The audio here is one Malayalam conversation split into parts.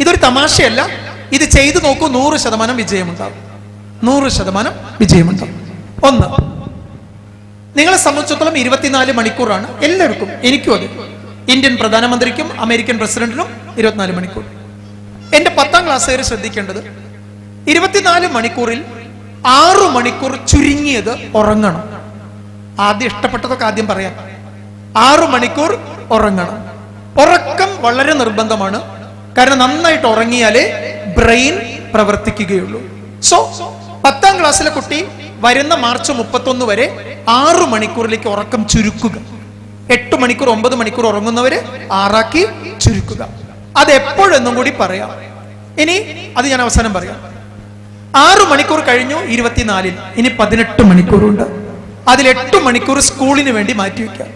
ഇതൊരു തമാശയല്ല. ഇത് ചെയ്തു നോക്കൂ നൂറ് ശതമാനം വിജയമുണ്ടാവും. നൂറ് ശതമാനം വിജയമുണ്ടാവും. ഒന്ന് നിങ്ങളെ സംബന്ധിച്ചിടത്തോളം ഇരുപത്തിനാല് മണിക്കൂറാണ് എല്ലാവർക്കും എനിക്കും അത്. ഇന്ത്യൻ പ്രധാനമന്ത്രിക്കും അമേരിക്കൻ പ്രസിഡന്റിനും ഇരുപത്തിനാല് മണിക്കൂർ. എന്റെ പത്താം ക്ലാസ്സുകാർ ശ്രദ്ധിക്കേണ്ടത് ഇരുപത്തിനാല് മണിക്കൂറിൽ ആറു മണിക്കൂർ ചുരുങ്ങിയത് ഉറങ്ങണം. ആദ്യം ഇഷ്ടപ്പെട്ടതൊക്കെ ആദ്യം പറയാം. ആറു മണിക്കൂർ ഉറങ്ങണം. ഉറക്കം വളരെ നിർബന്ധമാണ്. കാരണം നന്നായിട്ട് ഉറങ്ങിയാലേ ബ്രെയിൻ പ്രവർത്തിക്കുകയുള്ളൂ. സോ പത്താം ക്ലാസ്സിലെ കുട്ടി വരുന്ന മാർച്ച് മുപ്പത്തൊന്ന് വരെ ആറു മണിക്കൂറിലേക്ക് ഉറക്കം ചുരുക്കുക. എട്ട് മണിക്കൂർ ഒമ്പത് മണിക്കൂർ ഉറങ്ങുന്നവര് ആറാക്കി ചുരുക്കുക. അത് എപ്പോഴെന്നും കൂടി പറയാം. ഇനി അത് ഞാൻ അവസാനം പറയാം. ആറു മണിക്കൂർ കഴിഞ്ഞു ഇരുപത്തിനാലിൽ ഇനി പതിനെട്ട് മണിക്കൂറുണ്ട്. അതിൽ എട്ട് മണിക്കൂർ സ്കൂളിന് വേണ്ടി മാറ്റിവെക്കുക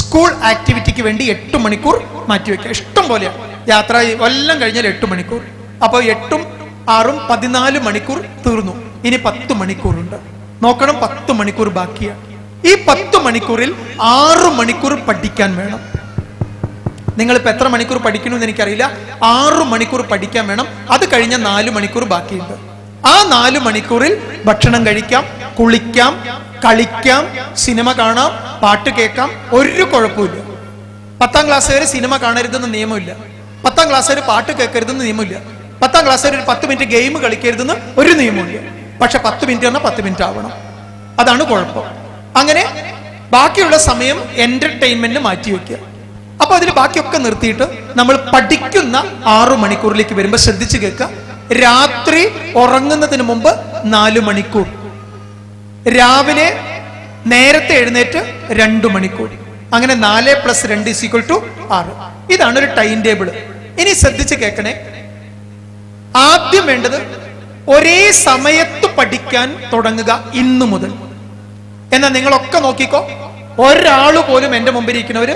സ്കൂൾ ആക്ടിവിറ്റിക്ക് വേണ്ടി എട്ട് മണിക്കൂർ മാറ്റിവെക്കുക ഇഷ്ടം പോലെയാണ്. യാത്ര എല്ലാം കഴിഞ്ഞാൽ എട്ട് മണിക്കൂർ. അപ്പോൾ എട്ടും ആറും പതിനാല് മണിക്കൂർ തീർന്നു. ഇനി പത്ത് മണിക്കൂറുണ്ട്. നോക്കണം പത്ത് മണിക്കൂർ ബാക്കിയാണ് ഈ പത്ത് മണിക്കൂറിൽ ആറു മണിക്കൂർ പഠിക്കാൻ വേണം. നിങ്ങളിപ്പോൾ എത്ര മണിക്കൂർ പഠിക്കണമെന്ന് എനിക്കറിയില്ല. ആറു മണിക്കൂർ പഠിക്കാൻ വേണം. അത് കഴിഞ്ഞ നാല് മണിക്കൂർ ബാക്കിയുണ്ട്. ആ നാല് മണിക്കൂറിൽ ഭക്ഷണം കഴിക്കാം കുളിക്കാം കളിക്കാം സിനിമ കാണാം പാട്ട് കേൾക്കാം. ഒരു കുഴപ്പമില്ല പത്താം ക്ലാസ് വരെ സിനിമ കാണരുതെന്ന് നിയമമില്ല. പത്താം ക്ലാസ് വരെ പാട്ട് കേൾക്കരുതെന്ന് നിയമമില്ല. പത്താം ക്ലാസ് ഒരു പത്ത് മിനിറ്റ് ഗെയിം കളിക്കരുതെന്ന് ഒരു നിയമമില്ല പക്ഷെ പത്ത് മിനിറ്റ് പറഞ്ഞാൽ പത്ത് മിനിറ്റ് ആവണം. അതാണ് കുഴപ്പം. അങ്ങനെ ബാക്കിയുള്ള സമയം എന്റർടൈൻമെന്റിന് മാറ്റിവെക്കുക അപ്പൊ അതിൽ ബാക്കിയൊക്കെ നിർത്തിയിട്ട് നമ്മൾ പഠിക്കുന്ന ആറു മണിക്കൂറിലേക്ക് വരുമ്പോൾ ശ്രദ്ധിച്ചു കേൾക്കുക. രാത്രി ഉറങ്ങുന്നതിന് മുമ്പ് നാലു മണിക്കൂർ. രാവിലെ നേരത്തെ എഴുന്നേറ്റ് രണ്ടു മണിക്കൂർ. അങ്ങനെ നാല് പ്ലസ് രണ്ട് ഇസ് ഈക്വൽ ടു ആറ്. ഇതാണ് ഒരു ടൈം ടേബിൾ ഇനി ശ്രദ്ധിച്ച് കേൾക്കണേ. ആദ്യം വേണ്ടത് ഒരേ സമയത്ത് പഠിക്കാൻ തുടങ്ങുക ഇന്നു മുതൽ. എന്നാൽ നിങ്ങളൊക്കെ നോക്കിക്കോ ഒരാൾ പോലും എന്റെ മുമ്പിൽ ഇരിക്കുന്നവര്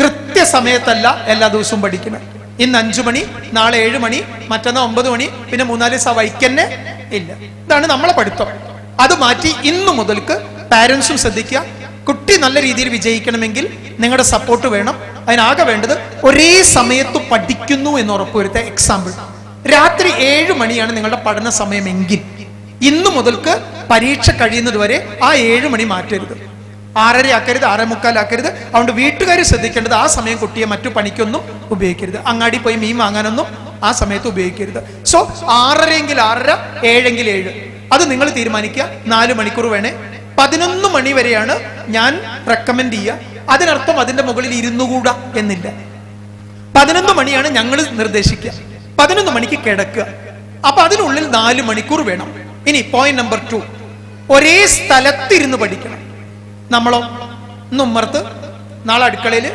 കൃത്യസമയത്തല്ല എല്ലാ ദിവസവും പഠിക്കുന്നത്. ഇന്ന് അഞ്ചു മണി നാളെ ഏഴ് മണി മറ്റന്നാ ഒമ്പത് മണി പിന്നെ മൂന്നാൽ ദിവസം വൈക്കന്നെ ഇല്ല. ഇതാണ് നമ്മളെ പഠിത്തം. അത് മാറ്റി ഇന്നു മുതൽക്ക് പാരൻസും ശ്രദ്ധിക്കുക. കുട്ടി നല്ല രീതിയിൽ വിജയിക്കണമെങ്കിൽ നിങ്ങളുടെ സപ്പോർട്ട് വേണം. അതിനാകെ വേണ്ടത് ഒരേ സമയത്ത് പഠിക്കുന്നു എന്ന് ഉറപ്പുവരുത്തുക. എക്സാമ്പിൾ രാത്രി ഏഴ് മണിയാണ് നിങ്ങളുടെ പഠന സമയമെങ്കിൽ. ഇന്നു മുതൽക്ക് പരീക്ഷ കഴിയുന്നത് വരെ ആ ഏഴ് മണി മാറ്റരുത്. ആറര ആക്കരുത് ആറേ മുക്കാലാക്കരുത് അതുകൊണ്ട് വീട്ടുകാർ ശ്രദ്ധിക്കേണ്ടത് ആ സമയം കുട്ടിയെ മറ്റു പണിക്കൊന്നും ഉപയോഗിക്കരുത്. അങ്ങാടി പോയി മീൻ വാങ്ങാനൊന്നും ആ സമയത്ത് ഉപയോഗിക്കരുത്. സോ ആറരയെങ്കിൽ ആറര ഏഴെങ്കിൽ ഏഴ്. അത് നിങ്ങൾ തീരുമാനിക്കുക. നാല് മണിക്കൂർ വേണേ പതിനൊന്ന് മണി വരെയാണ് ഞാൻ റെക്കമെൻഡ് ചെയ്യുക. അതിനർത്ഥം അതിന്റെ മുകളിൽ ഇരുന്നുകൂടാ എന്നില്ല. പതിനൊന്ന് മണിയാണ് ഞങ്ങൾ നിർദ്ദേശിക്കുക. പതിനൊന്ന് മണിക്ക് കിടക്കുക. അപ്പൊ അതിനുള്ളിൽ നാല് മണിക്കൂർ വേണം. ഇനി പോയിന്റ് നമ്പർ ടു ഒരേ സ്ഥലത്തിരുന്ന് പഠിക്കണം. നമ്മളോ? ഇന്ന് ഉമ്മർത്ത് നാളെ അടുക്കളയിൽ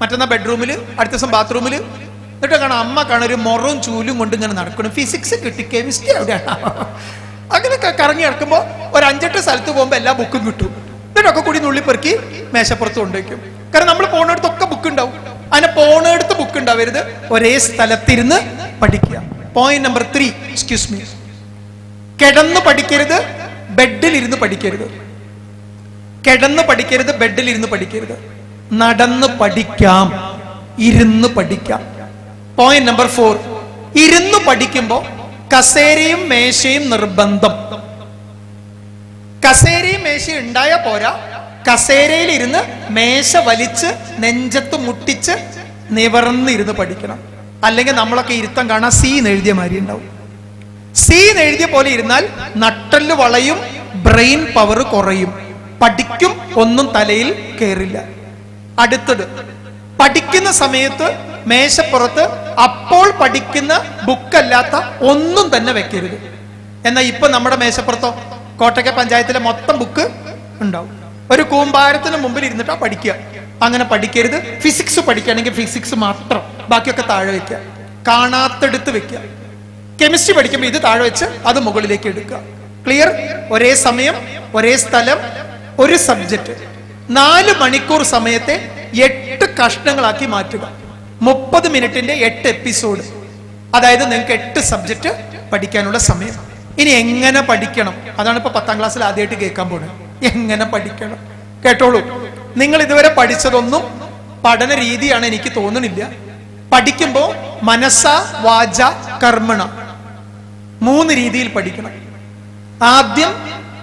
മറ്റന്നാ ബെഡ്റൂമിൽ അടുത്ത ദിവസം ബാത്റൂമിൽ എന്നിട്ട് കാണാം അമ്മ കാണാൻ ഒരു മുറവും ചൂലും കൊണ്ട് ഇങ്ങനെ നടക്കണം ഫിസിക്സ് കിട്ടി കെമിസ്ട്രി എവിടെയാണ് അങ്ങനെയൊക്കെ കറങ്ങി നടക്കുമ്പോൾ ഒരു അഞ്ചെട്ട് സ്ഥലത്ത് പോകുമ്പോൾ എല്ലാ ബുക്കും കിട്ടും. എന്നിട്ടൊക്കെ കൂടി നുള്ളി പെറുക്കി മേശപ്പുറത്ത് കൊണ്ടുവയ്ക്കും. കാരണം നമ്മൾ പോണിടത്തൊക്കെ ബുക്ക് ഉണ്ടാവും അങ്ങനെ പോണടുത്ത് ബുക്ക് ഉണ്ടാവരുത്. ഒരേ സ്ഥലത്തിരുന്ന് പഠിക്കുക. Point number three excuse me കിടന്ന് പഠിക്കരുത് ബെഡിൽ ഇരുന്ന് പഠിക്കരുത്. കിടന്ന് പഠിക്കരുത് ബെഡിൽ ഇരുന്ന് പഠിക്കരുത്. നടന്ന് പഠിക്കാം. ഇരുന്ന് പഠിക്കാം. പോയിന്റ് നമ്പർ ഫോർ ഇരുന്ന് പഠിക്കുമ്പോൾ കസേരയും മേശയും നിർബന്ധം. കസേരയും മേശയും ഉണ്ടായ പോരാ. കസേരയിൽ ഇരുന്ന് മേശ വലിച്ച് നെഞ്ചത്ത് മുട്ടിച്ച് നിവർന്ന് ഇരുന്ന് പഠിക്കണം. അല്ലെങ്കിൽ നമ്മളൊക്കെ ഇരുത്തം കാണാൻ സി എഴുതിയ മാതിരി ഉണ്ടാവും. സി എഴുതിയ പോലെ ഇരുന്നാൽ നട്ടൽ വളയും ബ്രെയിൻ പവർ കുറയും. പഠിക്കും ഒന്നും തലയിൽ കയറില്ല അടുത്തത് പഠിക്കുന്ന സമയത്ത് മേശപ്പുറത്ത് അപ്പോൾ പഠിക്കുന്ന ബുക്കല്ലാത്ത ഒന്നും തന്നെ വെക്കരുത്. എന്നാൽ ഇപ്പൊ നമ്മുടെ മേശപ്പുറത്തോ കോട്ടയ്ക്ക പഞ്ചായത്തിലെ മൊത്തം ബുക്ക് ഉണ്ടാവും. ഒരു കൂമ്പാരത്തിന് മുമ്പിൽ ഇരുന്നിട്ടാ പഠിക്കുക. അങ്ങനെ പഠിക്കരുത്. ഫിസിക്സ് പഠിക്കുകയാണെങ്കിൽ ഫിസിക്സ് മാത്രം. ബാക്കിയൊക്കെ താഴെ വെക്കുക. കാണാത്തെടുത്ത് വെക്കുക. കെമിസ്ട്രി പഠിക്കുമ്പോൾ ഇത് താഴെ വെച്ച് അത് മുകളിലേക്ക് എടുക്കുക. ക്ലിയർ? ഒരേ സമയം ഒരേ സ്ഥലം ഒരു സബ്ജക്റ്റ്. നാല് മണിക്കൂർ സമയത്തെ എട്ട് കഷ്ണങ്ങളാക്കി മാറ്റുക. മുപ്പത് മിനിറ്റിന്റെ എട്ട് എപ്പിസോഡ്. അതായത് നിങ്ങൾക്ക് എട്ട് സബ്ജക്റ്റ് പഠിക്കാനുള്ള സമയം. ഇനി എങ്ങനെ പഠിക്കണം? അതാണ് ഇപ്പൊ പത്താം ക്ലാസ്സിൽ ആദ്യമായിട്ട് കേൾക്കാൻ പോണത്. എങ്ങനെ പഠിക്കണം? കേട്ടോളൂ. നിങ്ങൾ ഇതുവരെ പഠിച്ചതൊന്നും പഠന രീതിയാണ് എനിക്ക് തോന്നണില്ല പഠിക്കുമ്പോൾ മനസ്സ വാച കർമ്മണ മൂന്ന് രീതിയിൽ പഠിക്കണം. ആദ്യം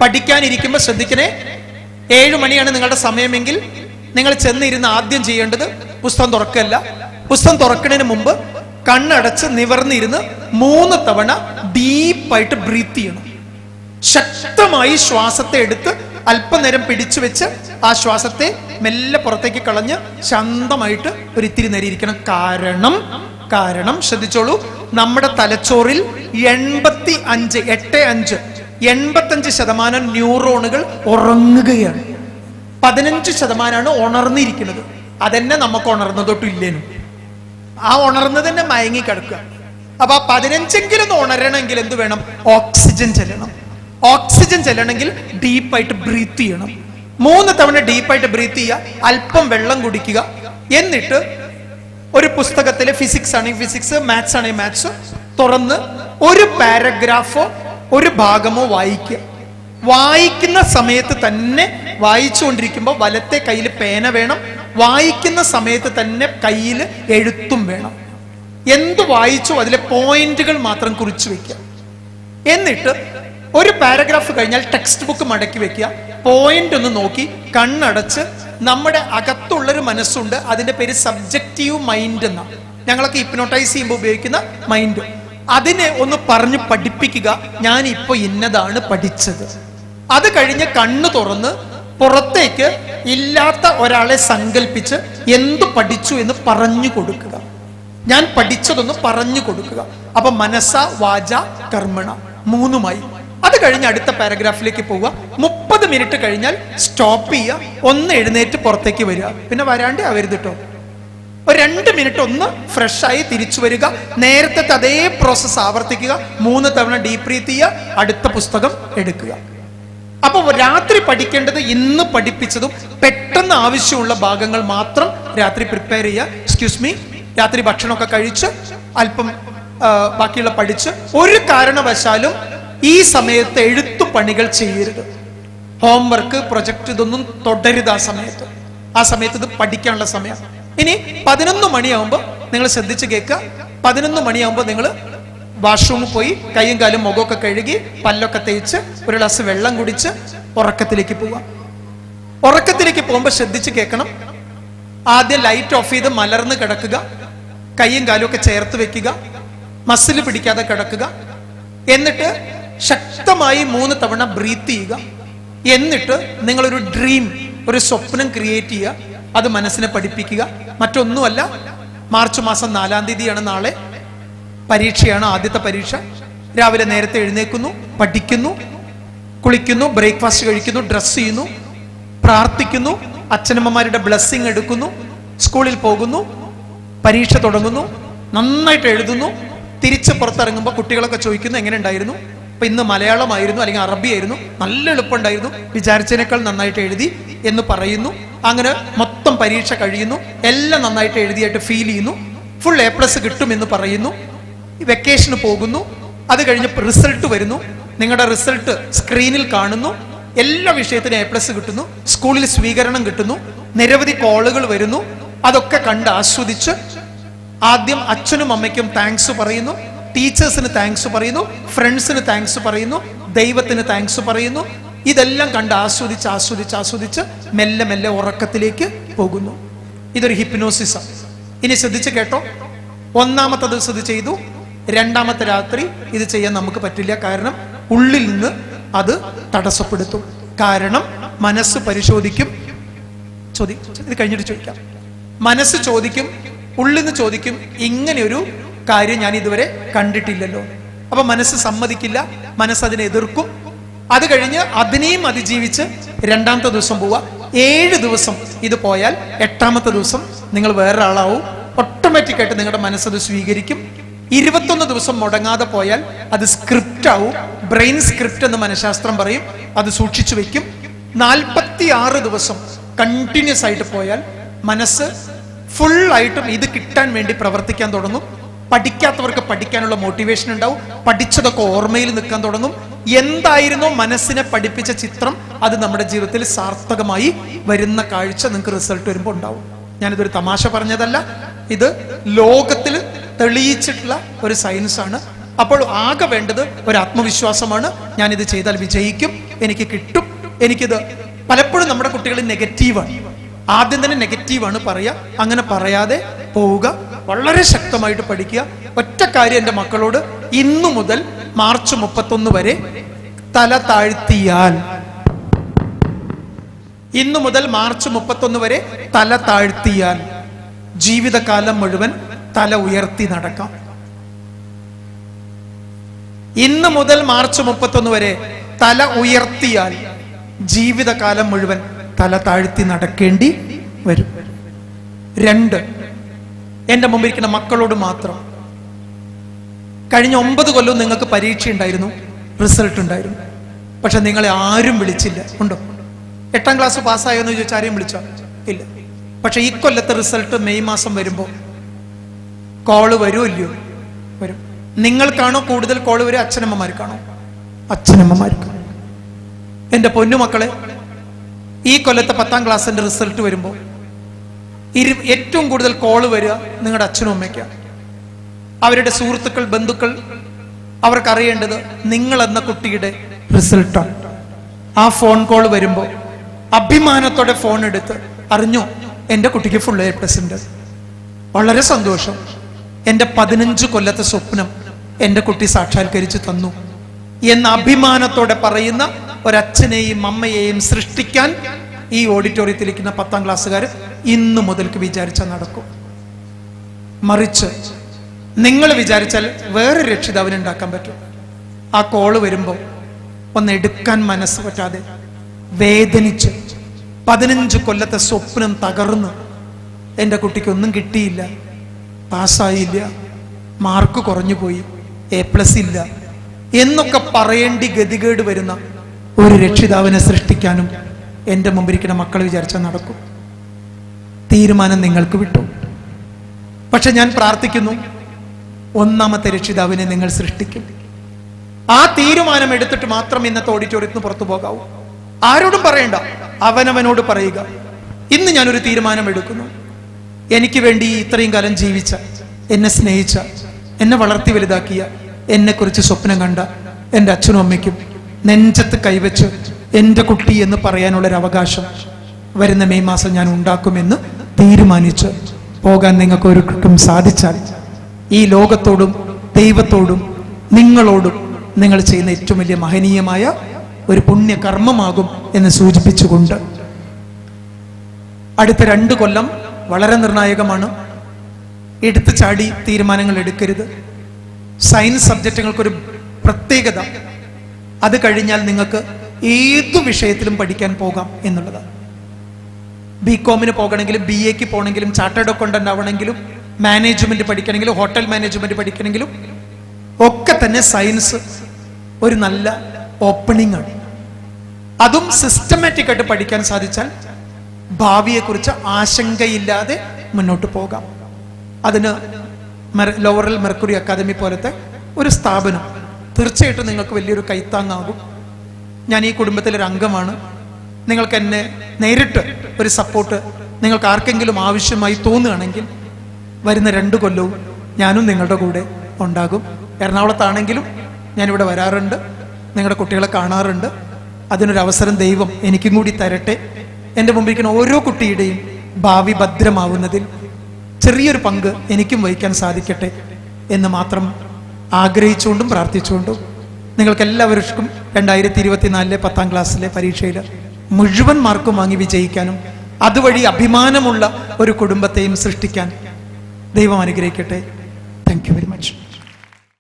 പഠിക്കാനിരിക്കുമ്പോൾ ശ്രദ്ധിക്കണേ. ഏഴു മണിയാണ് നിങ്ങളുടെ സമയമെങ്കിൽ നിങ്ങൾ ചെന്നിരുന്ന് ആദ്യം ചെയ്യേണ്ടത് പുസ്തകം തുറക്കല്ല. പുസ്തകം തുറക്കുന്നതിന് മുമ്പ് കണ്ണടച്ച് നിവർന്നിരുന്ന് മൂന്ന് തവണ ഡീപ്പായിട്ട് ബ്രീത്ത് ചെയ്യണം. ശക്തമായി ശ്വാസത്തെ എടുത്ത് അല്പനേരം പിടിച്ചു വെച്ച് ആ ശ്വാസത്തെ മെല്ലെ പുറത്തേക്ക് കളഞ്ഞ് ശാന്തമായിട്ട് ഒരു ഇത്തിരി നേരം ഇരിക്കണം. കാരണം കാരണം ശ്രദ്ധിച്ചോളൂ നമ്മുടെ തലച്ചോറിൽ എൺപത്തി അഞ്ച് എട്ട് അഞ്ച് എൺപത്തഞ്ച് ശതമാനം ന്യൂറോണുകൾ ഉറങ്ങുകയാണ്. പതിനഞ്ച് ശതമാനമാണ് ഉണർന്നിരിക്കുന്നത്. അതെന്നെ നമുക്ക് ഉണർന്നതൊട്ടും ഇല്ലേനും. ആ ഉണർന്നത് തന്നെ മയങ്ങി കിടക്കുക. അപ്പൊ ആ പതിനഞ്ചെങ്കിലും ഉണരണമെങ്കിൽ എന്ത് വേണം? ഓക്സിജൻ ചെല്ലണം. ഓക്സിജൻ ചെല്ലണമെങ്കിൽ ഡീപ്പായിട്ട് ബ്രീത്ത് ചെയ്യണം. മൂന്ന് തവണ ഡീപ്പായിട്ട് ബ്രീത്ത് ചെയ്യുക അല്പം വെള്ളം കുടിക്കുക. എന്നിട്ട് ഒരു പുസ്തകത്തിലെ ഫിസിക്സ് ആണെങ്കിൽ ഫിസിക്സ് മാത്സ് ആണെങ്കിൽ മാത്സ് തുറന്ന് ഒരു പാരഗ്രാഫോ ഒരു ഭാഗമോ വായിക്കുക. വായിക്കുന്ന സമയത്ത് തന്നെ വായിച്ചുകൊണ്ടിരിക്കുമ്പോൾ വലത്തെ കയ്യിൽ പേന വേണം വായിക്കുന്ന സമയത്ത് തന്നെ കയ്യിൽ എഴുത്തും വേണം. എന്ത് വായിച്ചു അതിലെ പോയിന്റുകൾ മാത്രം കുറിച്ചു വെക്കുക. എന്നിട്ട് ഒരു പാരഗ്രാഫ് കഴിഞ്ഞാൽ ടെക്സ്റ്റ് ബുക്ക് മടക്കി വെക്കുക. പോയിന്റ് ഒന്ന് നോക്കി കണ്ണടച്ച് നമ്മുടെ അകത്തുള്ളൊരു മനസ്സുണ്ട് അതിന്റെ പേര് സബ്ജക്റ്റീവ് മൈൻഡ് എന്ന. ഞങ്ങളൊക്കെ ഹിപ്നോട്ടൈസ് ചെയ്യുമ്പോൾ ഉപയോഗിക്കുന്ന മൈൻഡ് അതിനെ ഒന്ന് പറഞ്ഞ് പഠിപ്പിക്കുക. ഞാൻ ഇപ്പോൾ ഇന്നതാണ് പഠിച്ചത്. അത് കഴിഞ്ഞ് കണ്ണ് തുറന്ന് പുറത്തേക്ക് ഇല്ലാത്ത ഒരാളെ സങ്കല്പിച്ച് എന്ത് പഠിച്ചു എന്ന് പറഞ്ഞു കൊടുക്കുക. ഞാൻ പഠിച്ചതൊന്ന് പറഞ്ഞു കൊടുക്കുക. അപ്പൊ മനസ്സ വാച കർമ്മണ മൂന്നുമായി. അത് കഴിഞ്ഞ് അടുത്ത പാരഗ്രാഫിലേക്ക് പോവുക. മുപ്പത് മിനിറ്റ് കഴിഞ്ഞാൽ സ്റ്റോപ്പ് ചെയ്യുക. ഒന്ന് എഴുന്നേറ്റ് പുറത്തേക്ക് വരിക. പിന്നെ വരാണ്ടേ ആവരുത് കേട്ടോ ഒരു രണ്ട് മിനിറ്റ് ഒന്ന് ഫ്രഷായി തിരിച്ചു വരിക. നേരത്തെ അതേ പ്രോസസ്സ് ആവർത്തിക്കുക. മൂന്ന് തവണ ഡീപ് ബ്രീത്ത് ചെയ്യുക. അടുത്ത പുസ്തകം എടുക്കുക. അപ്പൊ രാത്രി പഠിക്കേണ്ടത് ഇന്ന് പഠിപ്പിച്ചതും പെട്ടെന്ന് ആവശ്യമുള്ള ഭാഗങ്ങൾ മാത്രം രാത്രി പ്രിപ്പയർ ചെയ്യുക. എക്സ്ക്യൂസ് മീ രാത്രി ഭക്ഷണമൊക്കെ കഴിച്ച് അല്പം ബാക്കിയുള്ള പഠിച്ച് ഒരു കാരണവശാലും ഈ സമയത്ത് എഴുത്തു പണികൾ ചെയ്യരുത്. ഹോംവർക്ക് പ്രൊജക്ട് ഇതൊന്നും തുടരുത് ആ സമയത്ത്. ആ സമയത്ത് ഇത് പഠിക്കാനുള്ള സമയം. ഇനി പതിനൊന്ന് മണിയാവുമ്പോൾ നിങ്ങൾ ശ്രദ്ധിച്ച് കേൾക്കുക. പതിനൊന്ന് മണിയാവുമ്പോൾ നിങ്ങൾ വാഷ്റൂമിൽ പോയി കൈയും കാലും മുഖമൊക്കെ കഴുകി പല്ലൊക്കെ തേച്ച് ഒരു ഗ്ലാസ് വെള്ളം കുടിച്ച് ഉറക്കത്തിലേക്ക് പോവാം ഉറക്കത്തിലേക്ക് പോകുമ്പോൾ ശ്രദ്ധിച്ച് കേൾക്കണം. ആദ്യം ലൈറ്റ് ഓഫ് ചെയ്ത് മലർന്ന് കിടക്കുക. കൈയും കാലും ഒക്കെ ചേർത്ത് വെക്കുക. മസിൽ പിടിക്കാതെ കിടക്കുക. എന്നിട്ട് ശക്തമായി മൂന്ന് തവണ ബ്രീത്ത് ചെയ്യുക. എന്നിട്ട് നിങ്ങളൊരു ഡ്രീം ഒരു സ്വപ്നം ക്രിയേറ്റ് ചെയ്യുക. അത് മനസ്സിനെ പഠിപ്പിക്കുക. മറ്റൊന്നുമല്ല മാർച്ച് മാസം നാലാം തീയതിയാണ് നാളെ. പരീക്ഷയാണ് ആദ്യത്തെ പരീക്ഷ. രാവിലെ നേരത്തെ എഴുന്നേൽക്കുന്നു പഠിക്കുന്നു കുളിക്കുന്നു ബ്രേക്ക്ഫാസ്റ്റ് കഴിക്കുന്നു ഡ്രസ്സ് ചെയ്യുന്നു പ്രാർത്ഥിക്കുന്നു അച്ഛനമ്മമാരുടെ ബ്ലെസ്സിങ് എടുക്കുന്നു സ്കൂളിൽ പോകുന്നു പരീക്ഷ തുടങ്ങുന്നു നന്നായിട്ട് എഴുതുന്നു തിരിച്ച് പുറത്തിറങ്ങുമ്പോൾ കുട്ടികളൊക്കെ ചോദിക്കുന്നു എങ്ങനെ ഉണ്ടായിരുന്നു അപ്പൊ ഇന്ന് മലയാളമായിരുന്നു അല്ലെങ്കിൽ അറബി ആയിരുന്നു നല്ല എളുപ്പമുണ്ടായിരുന്നു വിചാരിച്ചതിനേക്കാൾ നന്നായിട്ട് എഴുതി എന്ന് പറയുന്നു. അങ്ങനെ മൊത്തം പരീക്ഷ കഴിയുന്നു എല്ലാം നന്നായിട്ട് എഴുതിയായിട്ട് ഫീൽ ചെയ്യുന്നു ഫുൾ എ പ്ലസ് കിട്ടുമെന്ന് പറയുന്നു. വെക്കേഷന് പോകുന്നു. അത് കഴിഞ്ഞ് റിസൾട്ട് വരുന്നു. നിങ്ങളുടെ റിസൾട്ട് സ്ക്രീനിൽ കാണുന്നു. എല്ലാ വിഷയത്തിനും എ പ്ലസ് കിട്ടുന്നു. സ്കൂളിൽ സ്വീകരണം കിട്ടുന്നു. നിരവധി കോളുകൾ വരുന്നു. അതൊക്കെ കണ്ട് ആസ്വദിച്ച് ആദ്യം അച്ഛനും അമ്മയ്ക്കും താങ്ക്സ് പറയുന്നു. ടീച്ചേഴ്സിന് താങ്ക്സ് പറയുന്നു. ഫ്രണ്ട്സിന് താങ്ക്സ് പറയുന്നു. ദൈവത്തിന് താങ്ക്സ് പറയുന്നു. ഇതെല്ലാം കണ്ട് ആസ്വദിച്ച് ആസ്വദിച്ച് ആസ്വദിച്ച് മെല്ലെ മെല്ലെ ഉറക്കത്തിലേക്ക് പോകുന്നു. ഇതൊരു ഹിപ്നോസിസം ഇനി ശ്രദ്ധിച്ച് കേട്ടോ. ഒന്നാമത്തെ ദിവസം ഇത് ചെയ്തു. രണ്ടാമത്തെ രാത്രി ഇത് ചെയ്യാൻ നമുക്ക് പറ്റില്ല. കാരണം ഉള്ളിൽ നിന്ന് അത് തടസ്സപ്പെടുത്തും. കാരണം മനസ്സ് പരിശോധിക്കും. ചോദി ഇത് കഴിഞ്ഞിട്ട് ചോദിക്കാം. മനസ്സ് ചോദിക്കും ഉള്ളിൽ നിന്ന് ചോദിക്കും ഇങ്ങനെയൊരു കാര്യം ഞാൻ ഇതുവരെ കണ്ടിട്ടില്ലല്ലോ. അപ്പൊ മനസ്സ് സമ്മതിക്കില്ല മനസ്സ് അതിനെ എതിർക്കും. അത് കഴിഞ്ഞ് അതിനെയും അതിജീവിച്ച് രണ്ടാമത്തെ ദിവസം പോവുക. ഏഴ് ദിവസം ഇത് പോയാൽ എട്ടാമത്തെ ദിവസം നിങ്ങൾ വേറൊരാളാവും. ഓട്ടോമാറ്റിക് ആയിട്ട് നിങ്ങളുടെ മനസ്സത് സ്വീകരിക്കും. ഇരുപത്തൊന്ന് ദിവസം മുടങ്ങാതെ പോയാൽ അത് സ്ക്രിപ്റ്റ് ആവും. ബ്രെയിൻ സ്ക്രിപ്റ്റ് എന്ന് മനഃശാസ്ത്രം പറയും. അത് സൂക്ഷിച്ചു വെക്കും. നാൽപ്പത്തി ആറ് ദിവസം കണ്ടിന്യൂസ് ആയിട്ട് പോയാൽ മനസ്സ് ഫുൾ ആയിട്ടും ഇത് കിട്ടാൻ വേണ്ടി പ്രവർത്തിക്കാൻ തുടങ്ങും. പഠിക്കാത്തവർക്ക് പഠിക്കാനുള്ള മോട്ടിവേഷൻ ഉണ്ടാവും. പഠിച്ചതൊക്കെ ഓർമ്മയിൽ നിൽക്കാൻ തുടങ്ങും. എന്തായിരുന്നോ മനസ്സിനെ പഠിപ്പിച്ച ചിത്രം അത് നമ്മുടെ ജീവിതത്തിൽ സാർത്ഥകമായി വരുന്ന കാഴ്ച നിങ്ങൾക്ക് റിസൾട്ട് വരുമ്പോൾ ഉണ്ടാവും. ഞാനിതൊരു തമാശ പറഞ്ഞതല്ല. ഇത് ലോകത്തിൽ തെളിയിച്ചിട്ടുള്ള ഒരു സയൻസാണ് അപ്പോൾ ആകെ വേണ്ടത് ഒരു ആത്മവിശ്വാസമാണ്. ഞാനിത് ചെയ്താൽ വിജയിക്കും എനിക്ക് കിട്ടും. എനിക്കിത് പലപ്പോഴും നമ്മുടെ കുട്ടികൾ നെഗറ്റീവാണ് ആദ്യം തന്നെ നെഗറ്റീവാണ് പറയുക അങ്ങനെ പറയാതെ പോവുക. വളരെ ശക്തമായിട്ട് പഠിക്കുക. ഒറ്റ കാര്യം എന്റെ മക്കളോട് ഇന്നു മുതൽ മാർച്ച് മുപ്പത്തൊന്ന് വരെ തല താഴ്ത്തിയാൽ. ഇന്നു മുതൽ മാർച്ച് മുപ്പത്തൊന്ന് വരെ തല താഴ്ത്തിയാൽ. ജീവിതകാലം മുഴുവൻ തല ഉയർത്തി നടക്കാം. ഇന്ന് മുതൽ മാർച്ച് മുപ്പത്തൊന്ന് വരെ തല ഉയർത്തിയാൽ ജീവിതകാലം മുഴുവൻ തല താഴ്ത്തി നടക്കേണ്ടി വരും. രണ്ട് എന്റെ മുമ്പിരിക്കുന്ന മക്കളോട് മാത്രം. കഴിഞ്ഞ ഒമ്പത് കൊല്ലവും നിങ്ങൾക്ക് പരീക്ഷ ഉണ്ടായിരുന്നു റിസൾട്ട് ഉണ്ടായിരുന്നു. പക്ഷെ നിങ്ങളെ ആരും വിളിച്ചില്ല. ഉണ്ടോ? എട്ടാം ക്ലാസ് പാസ്സായോ എന്ന് ചോദിച്ചാൽ ആരെയും വിളിച്ചോ? ഇല്ല. പക്ഷെ ഈ കൊല്ലത്തെ റിസൾട്ട് മെയ് മാസം വരുമ്പോൾ കോൾ വരുമോ ഇല്ലയോ? വരും. നിങ്ങൾക്കാണോ കൂടുതൽ കോൾ വരും അച്ഛനമ്മമാർക്കാണോ അച്ഛനമ്മമാർക്ക് എന്റെ പൊന്നുമക്കളെ ഈ കൊല്ലത്തെ പത്താം ക്ലാസ്സിന്റെ റിസൾട്ട് വരുമ്പോൾ ഇരു ഏറ്റവും കൂടുതൽ കോൾ വരിക നിങ്ങളുടെ അച്ഛനും അമ്മയ്ക്കാണ്. അവരുടെ സുഹൃത്തുക്കൾ ബന്ധുക്കൾ അവർക്കറിയേണ്ടത് നിങ്ങൾ എന്ന കുട്ടിയുടെ റിസൾട്ടാണ്. ആ ഫോൺ കോൾ വരുമ്പോൾ അഭിമാനത്തോടെ ഫോൺ എടുത്ത് അറിഞ്ഞു? എന്റെ കുട്ടിക്ക് ഫുൾ എ പ്ലസ് ഉണ്ട്. വളരെ സന്തോഷം. എന്റെ പതിനഞ്ച് കൊല്ലത്തെ സ്വപ്നം എന്റെ കുട്ടി സാക്ഷാത്കരിച്ചു തന്നു. എന്ന അഭിമാനത്തോടെ പറയുന്ന ഒരച്ഛനെയും അമ്മയെയും സൃഷ്ടിക്കാൻ ഈ ഓഡിറ്റോറിയത്തിലിരിക്കുന്ന പത്താം ക്ലാസ്സുകാർ ഇന്നു മുതൽക്ക് വിചാരിച്ചാൽ നടക്കും. മറിച്ച് നിങ്ങൾ വിചാരിച്ചാൽ വേറെ രക്ഷിതാവിനെ ഉണ്ടാക്കാൻ പറ്റും. ആ കോൾ വരുമ്പോൾ ഒന്ന് എടുക്കാൻ മനസ്സ് പറ്റാതെ വേദനിച്ച് പതിനഞ്ച് കൊല്ലത്തെ സ്വപ്നം തകർന്ന് എന്റെ കുട്ടിക്ക് ഒന്നും കിട്ടിയില്ല. പാസ്സായില്ല. മാർക്ക് കുറഞ്ഞു പോയി. എ പ്ലസ് ഇല്ല. എന്നൊക്കെ പറയേണ്ടി ഗതികേട് വരുന്ന ഒരു രക്ഷിതാവിനെ സൃഷ്ടിക്കാനും എന്റെ മുമ്പിരിക്കുന്ന മക്കൾ വിചാരിച്ചാൽ നടക്കും. തീരുമാനം നിങ്ങൾക്ക് വിട്ടു. പക്ഷെ ഞാൻ പ്രാർത്ഥിക്കുന്നു ഒന്നാമത്തെ രക്ഷിതാവിനെ നിങ്ങൾ സൃഷ്ടിക്കും. ആ തീരുമാനം എടുത്തിട്ട് മാത്രം ഇന്നത്തെ ഓഡിറ്റോറിയത്തിന് പുറത്തു പോകാവൂ. ആരോടും പറയണ്ട. അവനവനോട് പറയുക. ഇന്ന് ഞാനൊരു തീരുമാനം എടുക്കുന്നു. എനിക്ക് വേണ്ടി ഇത്രയും കാലം ജീവിച്ച എന്നെ സ്നേഹിച്ച എന്നെ വളർത്തി വലുതാക്കിയ എന്നെക്കുറിച്ച് സ്വപ്നം കണ്ട എന്റെ അച്ഛനും അമ്മയ്ക്കും നെഞ്ചത്ത് കൈവച്ച് എന്റെ കുട്ടി എന്ന് പറയാനുള്ളൊരു അവകാശം വരുന്ന മെയ് മാസം ഞാൻ ഉണ്ടാക്കുമെന്ന് തീരുമാനിച്ച് പോകാൻ നിങ്ങൾക്ക് ഒരിക്കലും സാധിച്ചാൽ ഈ ലോകത്തോടും ദൈവത്തോടും നിങ്ങളോടും നിങ്ങൾ ചെയ്യുന്ന ഏറ്റവും വലിയ മഹനീയമായ ഒരു പുണ്യകർമ്മമാകും എന്ന് സൂചിപ്പിച്ചുകൊണ്ട് അടുത്ത രണ്ട് കൊല്ലം വളരെ നിർണായകമാണ്. എടുത്തു ചാടി തീരുമാനങ്ങൾ എടുക്കരുത്. സയൻസ് സബ്ജക്റ്റുകൾക്കൊരു പ്രത്യേകത. അത് കഴിഞ്ഞാൽ നിങ്ങൾക്ക് ഏതു വിഷയത്തിലും പഠിക്കാൻ പോകാം എന്നുള്ളതാണ്. ബി കോമിന് പോകണമെങ്കിലും ബി എക്ക് പോകണമെങ്കിലും ചാർട്ടേഡ് അക്കൗണ്ടന്റ് ആവണമെങ്കിലും മാനേജ്മെന്റ് പഠിക്കണമെങ്കിലും ഹോട്ടൽ മാനേജ്മെന്റ് പഠിക്കണമെങ്കിലും ഒക്കെ തന്നെ സയൻസ് ഒരു നല്ല ഓപ്പണിംഗ് ആണ്. അതും സിസ്റ്റമാറ്റിക് ആയിട്ട് പഠിക്കാൻ സാധിച്ചാൽ ഭാവിയെക്കുറിച്ച് ആശങ്കയില്ലാതെ മുന്നോട്ട് പോകാം. അതിന് ലോറൽ മെർക്കുറി അക്കാദമി പോലത്തെ ഒരു സ്ഥാപനം തീർച്ചയായിട്ടും നിങ്ങൾക്ക് വലിയൊരു കൈത്താങ്ങാകും. ഞാൻ ഈ കുടുംബത്തിലൊരു അംഗമാണ്. നിങ്ങൾക്ക് എന്നെ നേരിട്ട് ഒരു സപ്പോർട്ട് നിങ്ങൾക്ക് ആർക്കെങ്കിലും ആവശ്യമായി തോന്നുകയാണെങ്കിൽ വരുന്ന രണ്ട് കൊല്ലവും ഞാനും നിങ്ങളുടെ കൂടെ ഉണ്ടാകും. എറണാകുളത്താണെങ്കിലും ഞാനിവിടെ വരാറുണ്ട്. നിങ്ങളുടെ കുട്ടികളെ കാണാറുണ്ട്. അതിനൊരു അവസരം ദൈവം എനിക്കും കൂടി തരട്ടെ. എന്റെ മുമ്പിരിക്കുന്ന ഓരോ കുട്ടിയുടെയും ഭാവി ഭദ്രമാവുന്നതിൽ ചെറിയൊരു പങ്ക് എനിക്കും വഹിക്കാൻ സാധിക്കട്ടെ എന്ന് മാത്രം ആഗ്രഹിച്ചുകൊണ്ടും പ്രാർത്ഥിച്ചുകൊണ്ടും നിങ്ങൾക്ക് എല്ലാവർക്കും രണ്ടായിരത്തി ഇരുപത്തിനാലിലെ പത്താം ക്ലാസ്സിലെ പരീക്ഷയിൽ മുഴുവൻ മാർക്കും വാങ്ങി വിജയിക്കാനും അതുവഴി അഭിമാനമുള്ള ഒരു കുടുംബത്തെയും സൃഷ്ടിക്കാൻ ദൈവം അനുഗ്രഹിക്കട്ടെ. Thank you very much